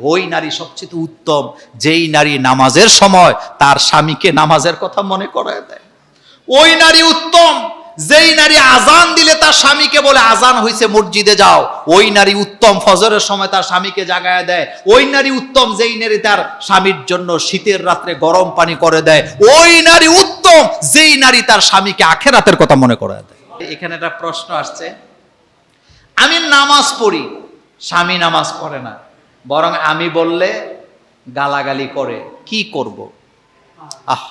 ওই নারী সবচেয়ে উত্তম, যেই নারী নামাজের সময় তার স্বামীকে নামাজের কথা মনে করায় দেয়। ওই নারী উত্তম, যেই নারী আজান দিলে তার স্বামীকে বলে আজান হইছে মসজিদে যাও। ওই নারী উত্তম, ফজরের সময় তার স্বামীকে জাগায় দেয়। ওই নারী উত্তম, যেই নারী তার স্বামীর জন্য শীতের রাত্রে গরম পানি করে দেয়। ওই নারী উত্তম, যেই নারী তার স্বামীকে আখেরাতের কথা মনে করে দেয়। এখানে একটা প্রশ্ন আসছে। আমি নামাজ পড়ি, স্বামী নামাজ পড়ে না। বরং আমি বললে গালাগালি করে, কি করব? আহ,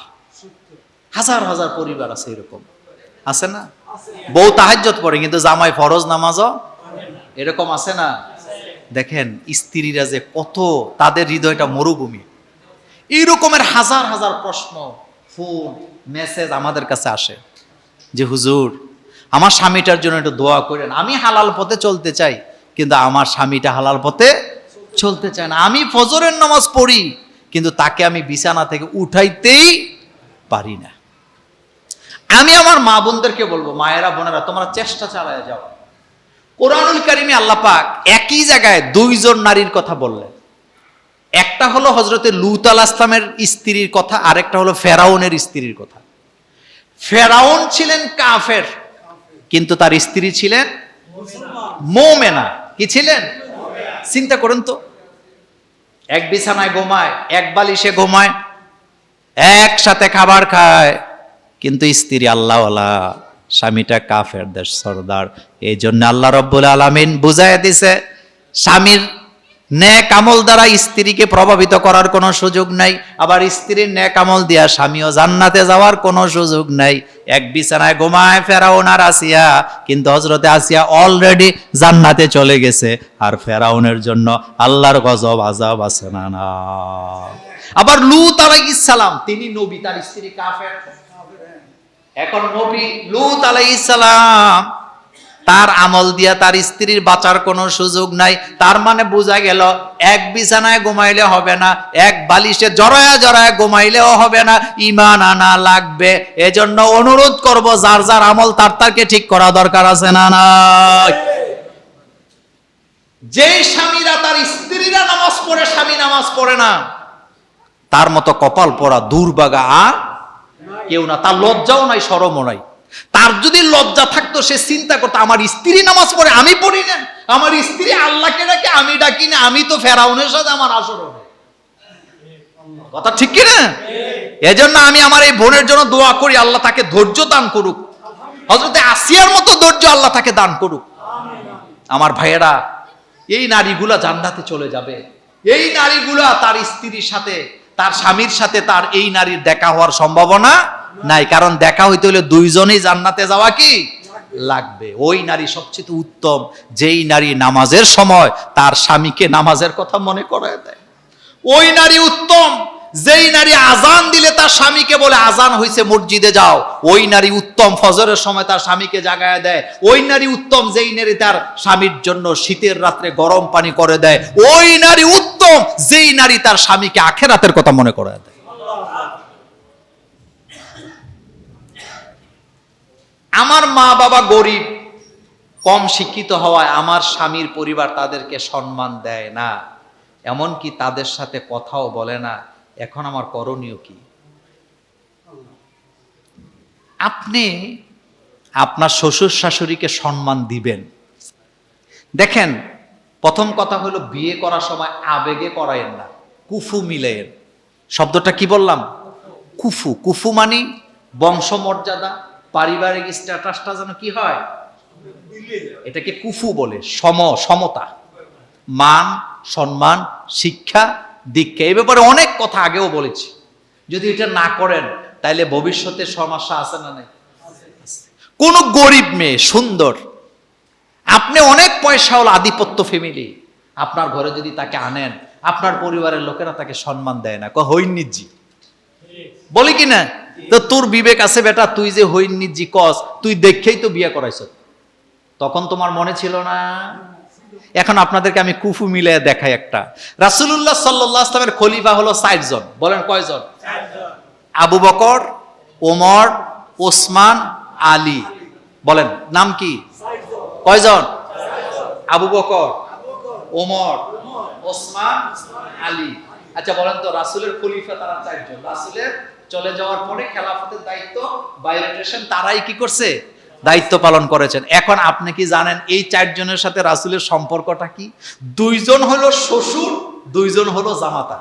হাজার হাজার পরিবার আছে এরকম। আছে না? বউ তাহাজ্জত পড়ে, কিন্তু জামাই ফরজ নামাজও এরকম আছে না? দেখেন, স্ত্রীরা যে কত তাদের হৃদয়টা মরুভূমি। এই রকমের হাজার হাজার প্রশ্ন, ফোন, মেসেজ আমাদের কাছে আসে। যে, হুজুর, আমার স্বামীটার জন্য একটু দোয়া করেন। আমি হালাল পথে চলতে চাই, কিন্তু আমার স্বামীটা হালাল পথে চলতে চায় না। আমি ফজরের নামাজ পড়ি, কিন্তু তাকে আমি বিছানা থেকে উঠাইতেই পারি না। আমি আমার মা বোনদেরকে বলব, মায়েরা, বোনেরা, তোমরা চেষ্টা চালায় যাও। কোরআনুল কারিমে আল্লাহ পাক একই জায়গায় দুইজন নারীর কথা বললেন। একটা হলো হজরতে লুত আল আসলামের স্ত্রীর কথা, আরেকটা হলো ফেরাউনের স্ত্রীর কথা। ফেরাউন ছিলেন কাফের, কিন্তু তার স্ত্রী ছিলেন মোমেনা। কি ছিলেন? চিন্তা করেন তো। এক বিছানায় ঘুমায়, এক বালিশে ঘুমায়, একসাথে খাবার খায়। কিন্তু স্ত্রী আল্লাহওয়ালা, স্বামীটা কাফের দেশ সর্দার। এই জন্য আল্লাহ রব্বুল আলমিন বুঝাই দিছে, স্বামীর ন্যাক আমল দ্বারা স্ত্রীকে প্রভাবিত করার কোনো সুযোগ নাই। আবার স্ত্রীর ন্যাক আমল দিয়া স্বামীও জান্নাতে যাওয়ার কোনো সুযোগ নাই। এক বিছানায় ঘুমায় ফেরাউন আর আসিয়া, কিন্তু হজরতে আসিয়া অলরেডি জান্নাতে চলে গেছে। আর ফেরাউনের জন্য আল্লাহর গজব আজাব আছে না না। আবার লুত আলাইহিস সালাম, তিনি নবী, তার স্ত্রী কাফের। এখন নবী লুত আলাইহিস সালাম তার আমল দিয়া তার স্ত্রীর বাঁচার কোনো সুযোগ নাই। তার মানে বোঝা গেল, এক বিছানায় ঘুমাইলে হবে না, এক বালিশে জড়ায়া জড়ায় ঘুমাইলেও হবে না ইমান আনা লাগবে। এজন্য অনুরোধ করব, যার যার আমল তার তারকে ঠিক করা দরকার আছে না না যে স্বামীরা তার স্ত্রীরা নামাজ পড়ে, স্বামী নামাজ পড়ে না। তার মতো কপাল পড়া দুর্বাগা আর কেউ না। তার লজ্জাও নাই সরমও নাই। তার যদি লজ্জা থাকতো, সে চিন্তা করতো, আমার স্ত্রী নামাজ পড়ে, আমি পড়ি না। আমার স্ত্রী আল্লাহকে ডাকে, আমি ডাকি না, আমি তো ফেরাউনের সাথে আমার আসর হবে কথা ঠিক কি না? এজন্য আমি আমার এই বোনের জন্য দোয়া করি, আল্লাহ তাকে ধৈর্য দান করুক। হজরতে আসিয়ার মতো ধৈর্য আল্লাহ তাকে দান করুক। আমার ভাইয়েরা, এই নারীগুলা জান্নাতে চলে যাবে। এই নারীগুলা তার স্ত্রীর সাথে, তার স্বামীর সাথে তার এই নারীর দেখা হওয়ার সম্ভাবনা নাই, কারণ দেখা হইতে হলে দুইজনেই জান্নাতে যাওয়া কি? লাগবে। ওই নারী সবচেয়ে উত্তম, যেই নারী নামাজের সময় তার স্বামীকে নামাজের কথা মনে করায় দেয়। ওই নারী উত্তম, যেই নারী আজান দিলে তার স্বামীকে বলে, আজান হইছে, মসজিদে যাও। ওই নারী উত্তম, ফজরের সময় তার স্বামীকে জাগায় দেয়। ওই নারী উত্তম, যেই নারী তার স্বামীর জন্য শীতের রাত্রে গরম পানি করে দেয়। ওই নারী উত্তম, যেই নারী তার স্বামীকে আখেরাতের কথা মনে করায় দেয়। আমার মা বাবা গরিব, কম শিক্ষিত হওয়ায় আমার স্বামীর পরিবার তাদেরকে সম্মান দেয় না। এমনকি তাদের সাথে কথাও বলে না। এখন আমার করণীয় কি? আপনি আপনার শ্বশুর শাশুড়িকে সম্মান দিবেন। দেখেন, প্রথম কথা হলো বিয়ে করার সময় আবেগে করায়েন না, কুফু মিলেন শব্দটা কি বললাম? কুফু। কুফু মানে বংশমর্যাদা পারিবারিক স্ট্যাটাসটা যেন কি হয়? এটাকে কুফু বলে সম সমতা। মান সম্মান শিক্ষা দীক্ষা এই ব্যাপারে অনেক কথা আগেও বলেছি। যদি এটা না করেন তাইলে ভবিষ্যতে সমস্যা আছে না নাই? কোন গরিব মেয়ে সুন্দর আপনি অনেক পয়সা হল আধিপত্য ফ্যামিলি আপনার ঘরে যদি তাকে আনেন আপনার পরিবারের লোকেরা তাকে সম্মান দেয় না। হইনিজি বলি কি না? তো তোর বিবেক আছে বেটা, তুই যে হইনিজি কস, তুই দেখেই তো বিয়ে করাইছ। তখন তোমার মনে ছিল না? এখন আপনাদেরকে আমি কুফু মিলে দেখাই একটা। রাসুলুল্লাহ সাল্লাহ আসলামের খলিফা হলো ষাট জন। বলেন কয়জন? আবু বকর, ওমর, ওসমান, আলী। বলেন, নাম কি? কয়জন? আবু বকর, ওমর, ওসমান, আলী। আচ্ছা বলেন তো, রাসূলের খলিফা তারা চারজন। রাসূলের চলে যাওয়ার পরে খেলাফতের দায়িত্ব বাইরেটেশন তারাই কি করছে? দায়িত্ব পালন করেছেন। এখন আপনি কি জানেন এই চারজনের সাথে রাসূলের সম্পর্কটা কি? দুইজন হলো শ্বশুর, দুইজন হলো জামাতা।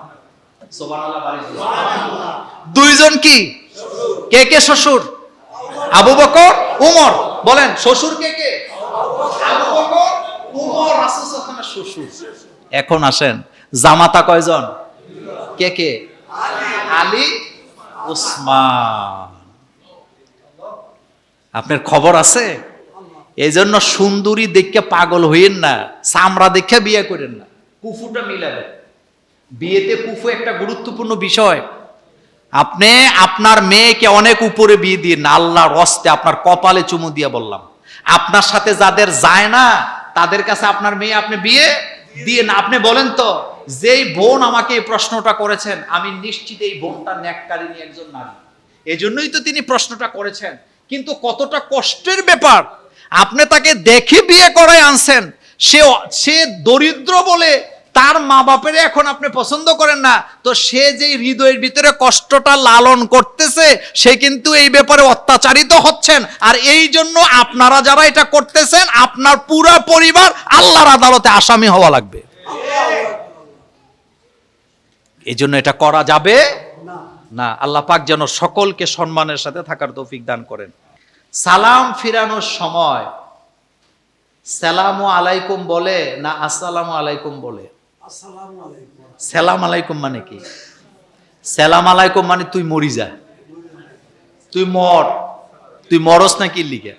দুইজন কি? কে কে শ্বশুর? আবু বকর, উমর। বলেন, শ্বশুর কে কে? আবু বকর, উমর শ্বশুর। এখন আসেন, জামাতা কয়জন? কে কে? আলী উসমান আপনার খবর আছে? এই জন্য সুন্দরী দেখে পাগল হইয়েন না চামড়া দেখে বিয়ে করেন না। কুফুটা মিলাবে। বিয়েতে কুফু একটা গুরুত্বপূর্ণ বিষয়। আপনি আপনার মেয়েকে অনেক উপরে বিয়ে দিয়ে না আল্লাহর রস্তে আপনার কপালে চুমু দিয়ে বললাম। আপনার সাথে যাদের যায় না তাদের কাছে আপনার মেয়ে আপনি বিয়ে দিয়ে না, আপনি বলেন তো, যেই বোন আমাকে প্রশ্নটা করেছেন, আমি নিশ্চিত এই বোনটা ন্যাককারিনী একজন নারী। এই জন্যই তো তিনি প্রশ্নটা করেছেন। কিন্তু কতটা কষ্টের ব্যাপার, আপনি তাকে দেখে বিয়ে করায় আনছেন, সে সে দরিদ্র বলে তার মা বাপের এখন আপনি পছন্দ করেন না, তো সে যে হৃদয়ের ভিতরে কষ্টটা লালন করতেছে, সে কিন্তু এই ব্যাপারে অত্যাচারিত হচ্ছেন। আর এই জন্য আপনারা যারা এটা করতেছেন, আপনার পুরা পরিবার আল্লাহর আদালতে আসামি হওয়া লাগবে। এই জন্য এটা করা যাবে? না, আল্লাহ পাক যেন সকলকে সম্মানের সাথে থাকার তৌফিক দান করেন। সালাম ফিরানোর সময়, সালামু আলাইকুম বলে না আসসালামু আলাইকুম বলে? সালাম আলাইকুম মানে কি? সালাম আলাইকুম মানে তুই মরি যা। তুই মর। তুই মরস না কি লিখে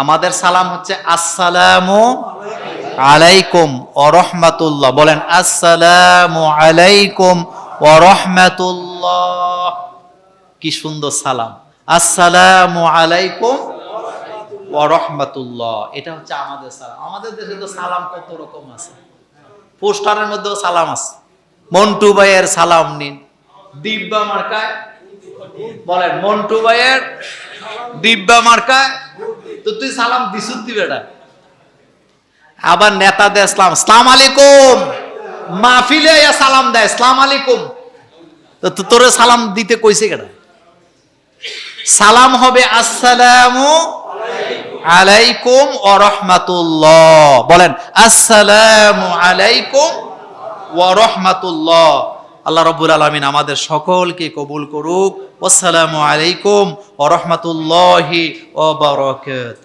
আমাদের সালাম হচ্ছে আসসালামু আলাইকুম ও রহমাতুল্লাহ। বলেন, আসসালামু আলাইকুম ও রহমাতুল্লাহ। কি সুন্দর সালাম। আসসালামু আলাইকুম ও রহমাতুল্লাহ। এটা হচ্ছে আমাদের সালাম। আমাদের দেশে তো সালাম কত রকম আছে? পোস্টারের মধ্যেও সালাম আছে। মন্টু ভাইয়ের সালাম নিন। দিব্যা মার্কায় বলেন মন্টু ভাইয়ের দিব্যা মার্কায়? তো তুই সালাম দিসুদ্দি বেটা? আবার নেতাদের ইসলাম। সালাম আলাইকুম। মাহফিলে সালাম দেয়। সালাম আলাইকুম। তো তো তোরে সালাম দিতে কইছে কেডা? সালাম হবে আসসালামু আলাইকুম ও রহমাতুল্লাহ বলেন, আসসালাম আলাইকুম ও রহমাতুল্লাহ আল্লাহ রব্বুল আলমিন আমাদের সকলকে কবুল করুক। আসসালামু আলাইকুম ও রহমাতুল্লাহি ও বারাকাত